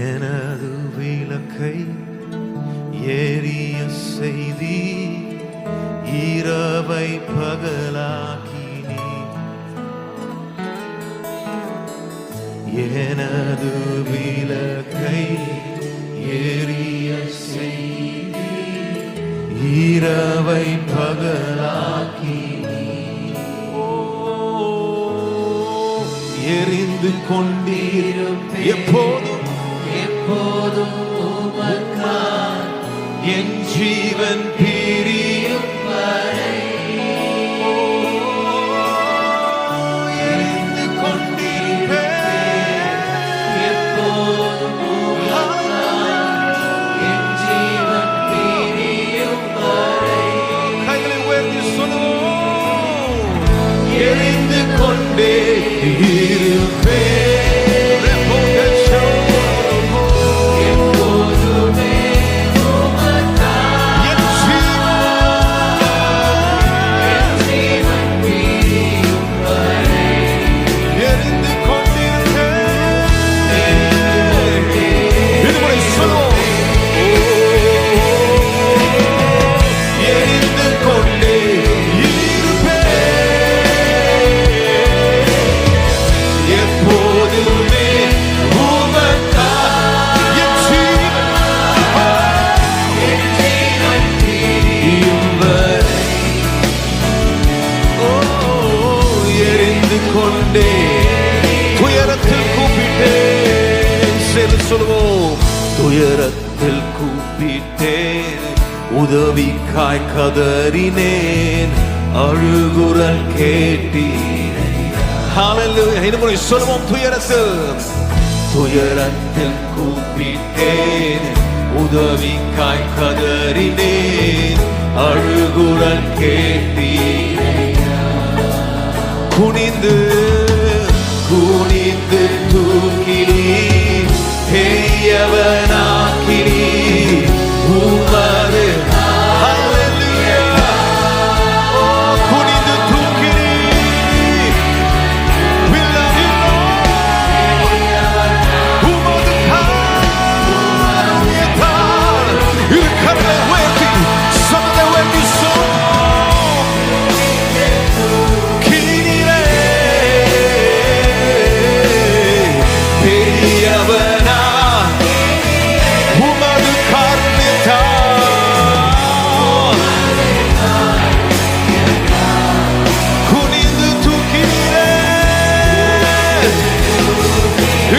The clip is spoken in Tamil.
எனது விளக்கை ஏறிய செய்தி இரவை பகலாக்கினி எனது விளக்கை ஏறிய செய்தி இரவை பகலாக்கினி ஓ, எரிந்து கொண்டிருப்பேன் எப்போதும் எப்போதும் உமக்காய் என் ஜீவன் பிரியும் எரிந்து கொண்டிருப்பேன். எப்போதும் என் ஜீவன் பிரியும் வரை கைகளை உயர்த்தி சொல்லுவோம். எரிந்து கொண்டே இருப்பேன். கொண்டே. துயரத்தில் கூப்பிட்டேன். சரி சொல்லுவோம். துயரத்தில் கூப்பிட்டேன். உதவிக்காய் கதறினேன். அழுகுரல் கேட்டீர் ஹalleluya சொல்லுவோம் துயரத்தில். துயரத்தில் கூப்பிட்டேன். உதவிக்காய் கதறினேன். அழுகுரல் கேட்டீர் குனிந்து குனிந்து